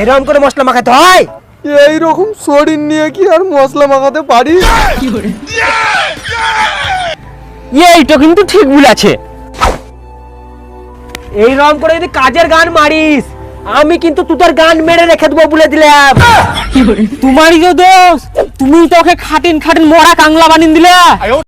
এরকম করে মশলা মাখাতে হয়? এইরকম শরীর নিয়ে কি আর মশলা মাখাতে পারি? এইটা কিন্তু ঠিক ভুল আছে। এইরকম করে যদি কাজের গান মারিস আমি কিন্তু তুতার গান মেরে রেখে দেবো বলে দিলাম। তোমারই তো দোষ তুমি তো ওকে খাটিন খাটিন মরা কাংলা বানিয়ে দিলে।